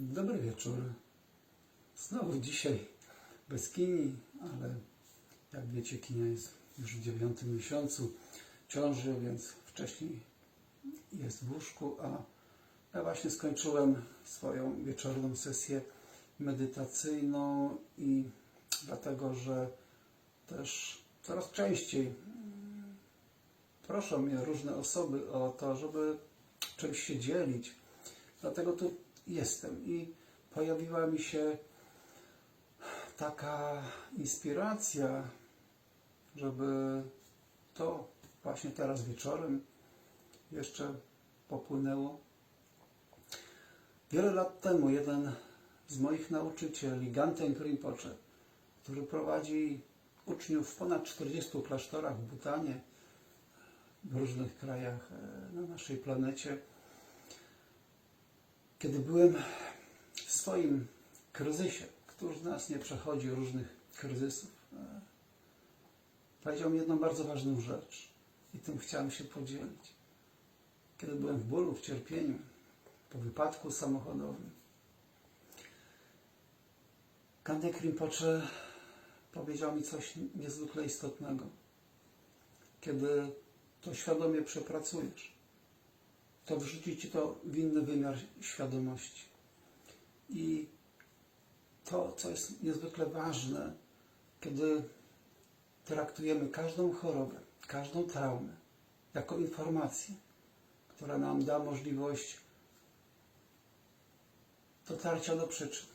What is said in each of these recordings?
Dobry wieczór. Znowu dzisiaj bez kini, ale jak wiecie, kinia jest już w dziewiątym miesiącu ciąży, więc wcześniej jest w łóżku, a ja właśnie skończyłem swoją wieczorną sesję medytacyjną i dlatego, że też coraz częściej proszą mnie różne osoby o to, żeby czymś się dzielić. Dlatego tu jestem i pojawiła mi się taka inspiracja, żeby to właśnie teraz wieczorem jeszcze popłynęło. Wiele lat temu jeden z moich nauczycieli, Ganten Rinpoche, który prowadzi uczniów w ponad 40 klasztorach w Butanie, w różnych krajach e, na naszej planecie, kiedy byłem w swoim kryzysie, któż z nas nie przechodzi różnych kryzysów, e, powiedział mi jedną bardzo ważną rzecz i tym chciałem się podzielić. Kiedy byłem w bólu, w cierpieniu, po wypadku samochodowym, Kandek Rinpoche powiedział mi coś niezwykle istotnego. Kiedy to świadomie przepracujesz, to wrzuci ci to w inny wymiar świadomości. I to, co jest niezwykle ważne, kiedy traktujemy każdą chorobę, każdą traumę jako informację, która nam da możliwość dotarcia do przyczyn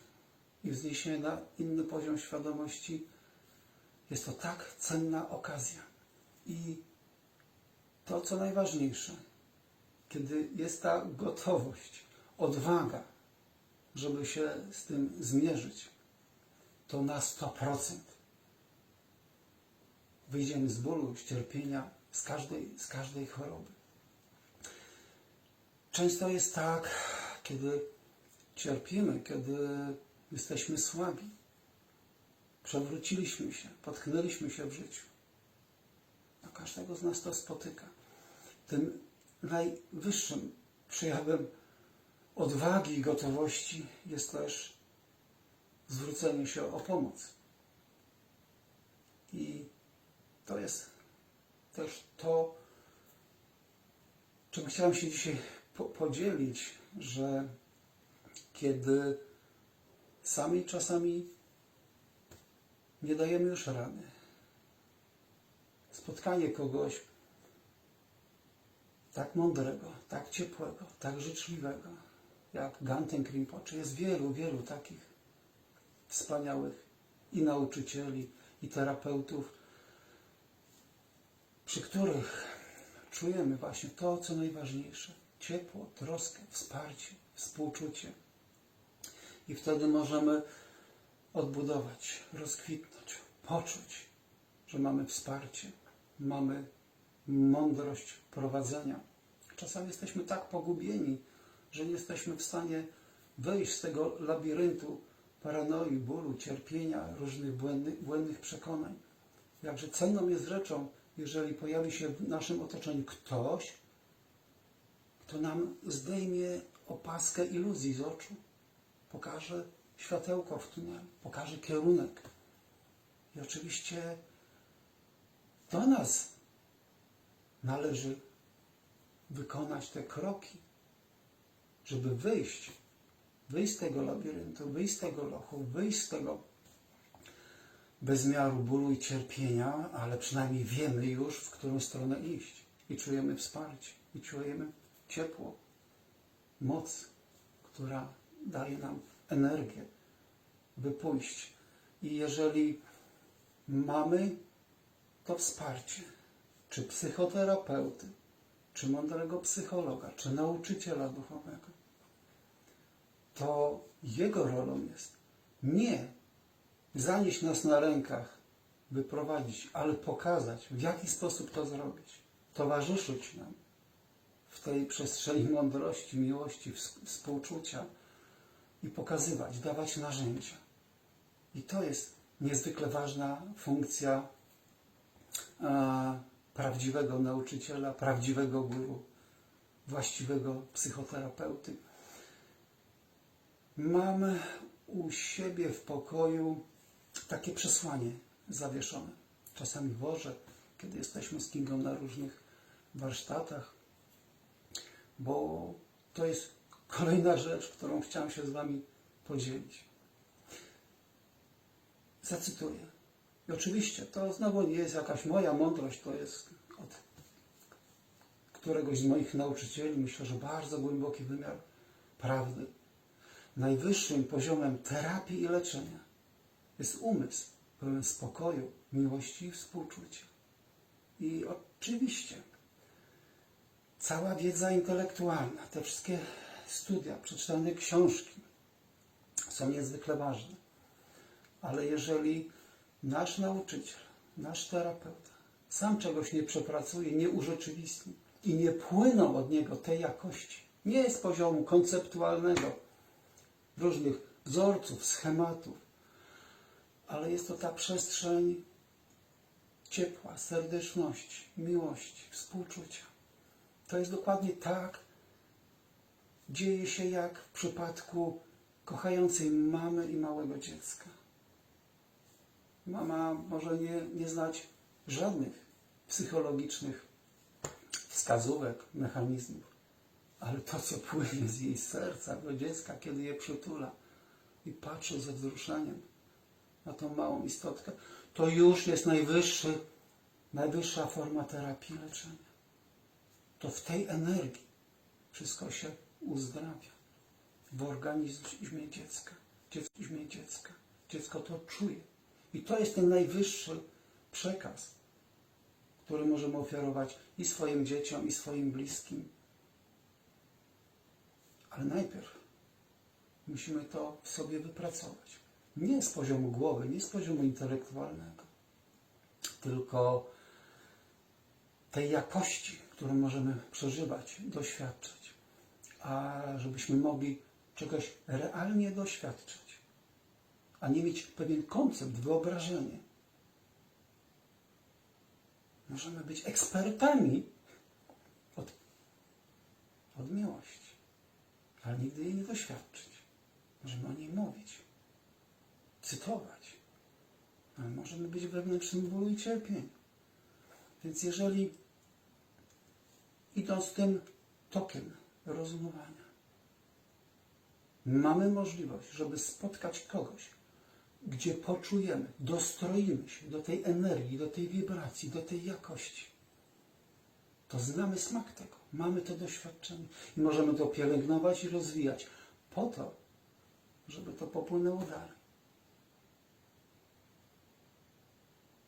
i wzniesienia na inny poziom świadomości, jest to tak cenna okazja. I to, co najważniejsze, kiedy jest ta gotowość, odwaga, żeby się z tym zmierzyć, to na 100% wyjdziemy z bólu, z cierpienia, z każdej, z każdej choroby. Często jest tak, kiedy cierpimy, kiedy jesteśmy słabi, przewróciliśmy się, potknęliśmy się w życiu. A każdego z nas to spotyka. Tym najwyższym przejawem odwagi i gotowości jest też zwrócenie się o pomoc. I to jest też to, czym chciałem się dzisiaj po podzielić, że kiedy sami czasami nie dajemy już rady, spotkanie kogoś tak mądrego, tak ciepłego, tak życzliwego, jak Ganten Rinpoche. Jest wielu, wielu takich wspaniałych i nauczycieli, i terapeutów, przy których czujemy właśnie to, co najważniejsze. Ciepło, troskę, wsparcie, współczucie. I wtedy możemy odbudować, rozkwitnąć, poczuć, że mamy wsparcie, mamy mądrość prowadzenia. Czasami jesteśmy tak pogubieni, że nie jesteśmy w stanie wyjść z tego labiryntu paranoi, bólu, cierpienia, różnych błędnych, błędnych przekonań. Jakże cenną jest rzeczą, jeżeli pojawi się w naszym otoczeniu ktoś, kto nam zdejmie opaskę iluzji z oczu, pokaże światełko w tunelu, pokaże kierunek. I oczywiście do nas należy wykonać te kroki, żeby wyjść, wyjść z tego labiryntu, wyjść z tego lochu, wyjść z tego bezmiaru bólu i cierpienia, ale przynajmniej wiemy już, w którą stronę iść. I czujemy wsparcie, i czujemy ciepło, moc, która daje nam energię, by pójść. I jeżeli mamy to wsparcie, czy psychoterapeuty, czy mądrego psychologa, czy nauczyciela duchowego, to jego rolą jest nie zanieść nas na rękach, by prowadzić, ale pokazać, w jaki sposób to zrobić. Towarzyszyć nam w tej przestrzeni mądrości, miłości, współczucia i pokazywać, dawać narzędzia. I to jest niezwykle ważna funkcja prawdziwego nauczyciela, prawdziwego guru, właściwego psychoterapeuty. Mam u siebie w pokoju takie przesłanie zawieszone. Czasami włożę, kiedy jesteśmy z Kingą na różnych warsztatach, bo to jest kolejna rzecz, którą chciałem się z Wami podzielić. Zacytuję. I oczywiście to znowu nie jest jakaś moja mądrość, to jest od któregoś z moich nauczycieli, myślę, że bardzo głęboki wymiar prawdy. Najwyższym poziomem terapii i leczenia jest umysł pełen spokoju, miłości i współczucia. I oczywiście cała wiedza intelektualna, te wszystkie studia, przeczytane książki są niezwykle ważne. Ale jeżeli nasz nauczyciel, nasz terapeuta sam czegoś nie przepracuje, nie urzeczywistni i nie płyną od niego tej jakości, nie z poziomu konceptualnego, różnych wzorców, schematów, ale jest to ta przestrzeń ciepła, serdeczności, miłości, współczucia. To jest dokładnie tak, dzieje się jak w przypadku kochającej mamy i małego dziecka. Mama może nie, nie znać żadnych psychologicznych wskazówek, mechanizmów, ale to, co płynie z jej serca do dziecka, kiedy je przytula i patrzy ze wzruszeniem na tą małą istotkę, to już jest najwyższy, najwyższa forma terapii leczenia. To w tej energii wszystko się uzdrawia w organizmie dziecka. Dziecko, dziecka. Dziecko to czuje. I to jest ten najwyższy przekaz, który możemy ofiarować i swoim dzieciom, i swoim bliskim. Ale najpierw musimy to w sobie wypracować. Nie z poziomu głowy, nie z poziomu intelektualnego, tylko tej jakości, którą możemy przeżywać, doświadczyć. A żebyśmy mogli czegoś realnie doświadczyć, a nie mieć pewien koncept, wyobrażenie. Możemy być ekspertami od, od miłości, ale nigdy jej nie doświadczyć. Możemy o niej mówić, cytować, ale możemy być wewnętrznym bólu i cierpieniu. Więc jeżeli idąc tym tokiem rozumowania, mamy możliwość, żeby spotkać kogoś, gdzie poczujemy, dostroimy się do tej energii, do tej wibracji, do tej jakości, to znamy smak tego, mamy to doświadczenie i możemy to pielęgnować i rozwijać po to, żeby to popłynęło dalej.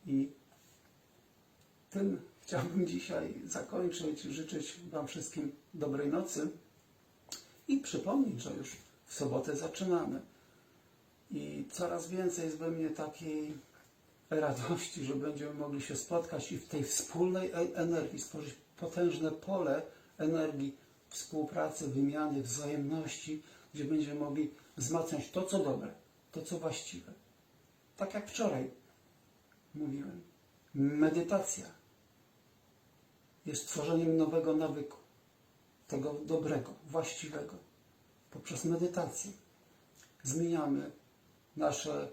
I tym chciałbym dzisiaj zakończyć, życzyć Wam wszystkim dobrej nocy i przypomnieć, że już w sobotę zaczynamy. I coraz więcej jest we mnie takiej radości, że będziemy mogli się spotkać i w tej wspólnej e- energii stworzyć potężne pole energii współpracy, wymiany, wzajemności, gdzie będziemy mogli wzmacniać to, co dobre, to, co właściwe. Tak jak wczoraj mówiłem. Medytacja jest tworzeniem nowego nawyku, tego dobrego, właściwego. Poprzez medytację zmieniamy nasze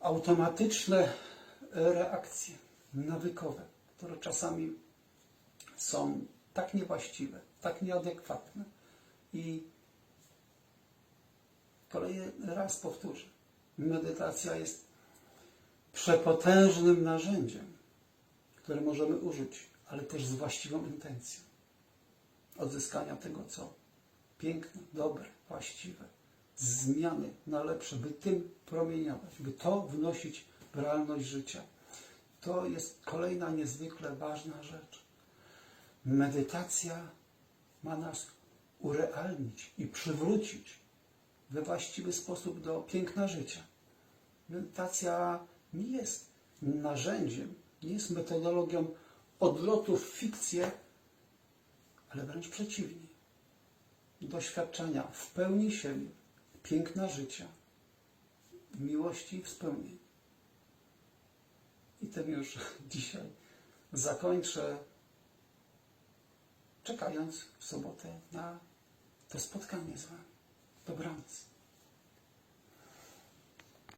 automatyczne reakcje nawykowe, które czasami są tak niewłaściwe, tak nieadekwatne. I kolejny raz powtórzę, medytacja jest przepotężnym narzędziem, które możemy użyć, ale też z właściwą intencją odzyskania tego, co piękne, dobre, właściwe zmiany na lepsze, by tym promieniować, by to wnosić w realność życia. To jest kolejna niezwykle ważna rzecz. Medytacja ma nas urealnić i przywrócić we właściwy sposób do piękna życia. Medytacja nie jest narzędziem, nie jest metodologią odlotu w fikcję, ale wręcz przeciwnie. Doświadczenia w pełni siebie, piękna życia, miłości i wspomnień. I tym już dzisiaj zakończę, czekając w sobotę na to spotkanie z Wami. Dobranoc.